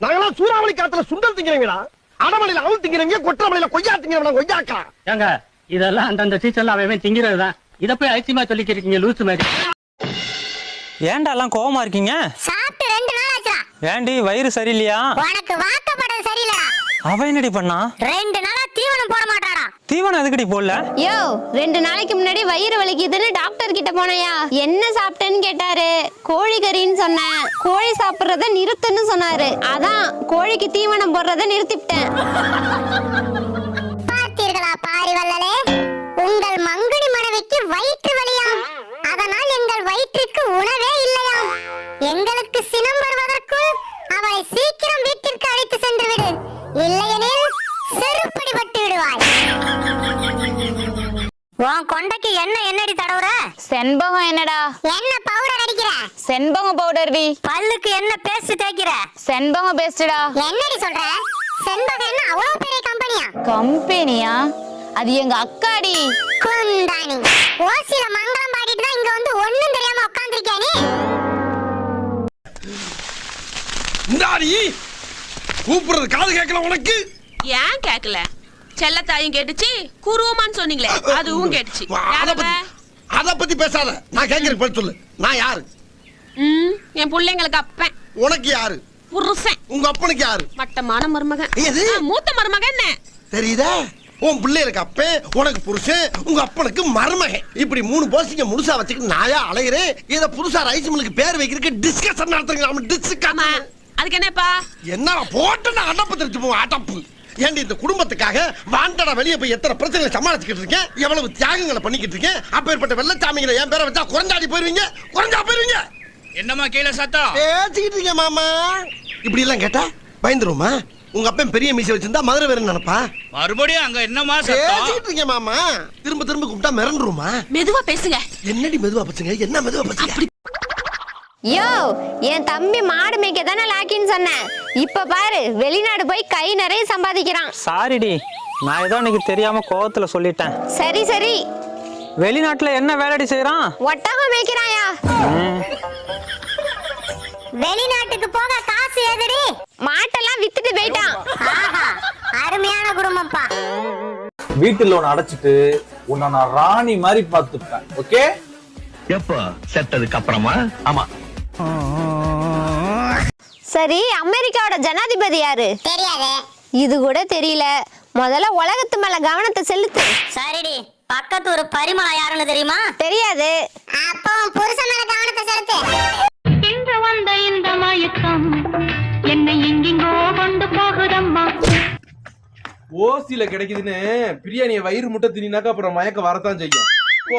நாங்களாம் சூறாவளி காத்துல சுண்டல் திங்கிறீங்களா? அடமலையில அவள் திங்கிறீங்க கொற்றமலையில கொய்யா திங்கிறவன கொய்யாக்கா? ஏங்க இதெல்லாம் அந்தந்த சீசன்ல அவன் திங்கிறது தான் இத போய் ஐசியமா சொல்லிக்கிட்டு இருக்கீங்க லூசு மாதிரி. ஏன்டா எல்லாம் கோவமா இருக்கீங்க? சாப்பிட்டு ரெண்டு நாள் ஆச்சுடா. ஏண்டி வயிறு சரியில்லையா? உனக்கு வாக்கப்படம் சரியில்லடா. அவ என்னடி பண்ணா? ரெண்டு நாளா தீவனம் போட மாட்டாடா தீவனம் எதுக்கடி போடல? யோ ரெண்டு நாளைக்கு முன்னாடி வயிறு வலிக்குதுன்னு டாக்டர் கிட்ட போனயா? என்ன சாப்பிட்டேன்னு கேட்டாரு. கோழி கறின்னு சொன்னேன். கோழி சாப்பிடுறத நிறுத்துன்னு சொன்னாரு. அதான் கோழிக்கு தீவனம் போடுறத நிறுத்திவிட்டேன். பார்த்தீர்களா பாரிவல்லலே? உங்கள் மங்குடி மனைவிக்கு வயிற்று வலியாம். அதனால் எங்கள் வயிற்றுக்கு உணவே இல்லையாம். எங்களுக்கு சினம் வருவதற்குள் அவளை சீக்கிரம் வீட்டிற்கு அழைத்து சென்று விடு உன் கொண்டைக்கு என்ன என்னடி தடவுற? செண்பகம் என்னடா? என்ன பவுடர் அடிக்கிற? செண்பகம் பவுடர் டி பல்லுக்கு என்ன பேஸ்ட் தேய்க்கிற? செண்பகம் பேஸ்டடா என்னடி சொல்ற? செண்பகம் என்ன அவ்வளவு பெரிய கம்பெனியா கம்பெனியா? அது எங்க அக்காடி. குந்தாணி. ஓசில மங்களம் பாடிட்டு தான் இங்க வந்து ஒண்ணும் தெரியாம உட்கார்ந்திருக்கியா நீ? இந்தாடி. கூப்பிடுறது காது கேட்கல உனக்கு. ஏன் கேக்கல செல்லத்தாயும் கேட்டுச்சு குருவமான்னு சொன்னீங்களே அதுவும் கேட்டுச்சு. அத? பத்தி பேசாத. நான் கேட்கறதுக்கு பதில் சொல்லு. நான் யாரு? ம், என் பிள்ளைங்களுக்கு அப்பன். உனக்கு யாரு? புருஷன். உங்க அப்பனுக்கு யாரு? மட்டமான மருமகன். மூத்த மருமகன் என்ன? தெரியுதா? உன் பிள்ளைகளுக்கு அப்பன் உனக்கு புருஷன் உங்க அப்பனுக்கு மருமகன். இப்படி மூணு போஸ்டிங்க முழுசா வச்சுக்கிட்டு நாயா அலைகிறேன் இத புதுசா ரைஸ் மில்லுக்கு பேர் வைக்கிறதுக்கு டிஸ்கஷன் நடத்துறீங்க ஆமா. டிஸ்கஷன் அதுக்கு என்னப்பா? என்ன போட்டு நான் அடப்பு தெரிஞ்சு போவோம் அடப்பு. ஏண்டி இந்த குடும்பத்துக்காக வாண்டடா வெளியே போய் எத்தனை பிரச்சனைகளை சமாளிச்சுக்கிட்டு இருக்கேன்? எவ்வளவு தியாகங்களை பண்ணிக்கிட்டு இருக்கேன்? அப்பேற்பட்ட வெள்ளச்சாமிங்களை என் பேரை வச்சா குறைஞ்சாடி போயிருவீங்க? குறைஞ்சா போயிருவீங்க? என்னம்மா கீழே சத்தம்? பேசிக்கிட்டு இருக்கேன் மாமா. இப்படி எல்லாம் கேட்டா பயந்துருமா உங்க அப்பன் பெரிய மீசை வச்சிருந்தா மதுரை வேற நினைப்பா? மறுபடியும் அங்க என்னம்மா சத்தம்? பேசிக்கிட்டு இருக்கேன் மாமா. திரும்ப திரும்ப கூப்பிட்டா மிரண்டுருமா மெதுவா பேசுங்க. என்னடி மெதுவா பச்சுங்க என்ன மெதுவா பச்சுங்க யோ என் தம்பி மாடு மேய்க்க தானே லாக்கின்னு சொன்னேன். இப்ப பாரு வெளிநாடு போய் கை நிறைய சம்பாதிக்கிறான். சாரிடி நான் ஏதோ எனக்கு தெரியாம கோவத்துல சொல்லிட்டேன். சரி சரி. வெளிநாட்டுல என்ன வேலைடி செய்யறான் ஒட்டகம் மேய்க்கிறாயா? வெளிநாட்டுக்கு போக காசு எதுடி? மாட்டெல்லாம் வித்துட்டு போயிட்டான். ஆஹா அருமையான குடும்பம்ப்பா. வீட்டு லோன் அடைச்சிட்டு உன்னை நான் ராணி மாதிரி பார்த்துப்பேன் ஓகே எப்போ? செத்ததுக்கு அப்புறமா? ஆமா. சரி அமெரிக்காவோட ஜனாதிபதி யாரு? தெரியாதே. இது கூட தெரியல. முதல்ல உலகத்து மேல கவனத்தை செலுத்து. சரிடி. பக்கத்து ஒரு பரிமளம் யாருன்னு தெரியுமா? தெரியாது. அப்போ உன் புருஷன் மேல கவனத்தை செலுத்து. இன்று வந்த இந்த மயக்கம் என்னை எங்கெங்கோ கொண்டு போகுதம்மா. ஓசில கிடைக்குதுன்னு பிரியாணியை வயிறு முட்டை தின்னாக்கா அப்புறம் மயக்கம் வரத்தான் செய்யும். போ.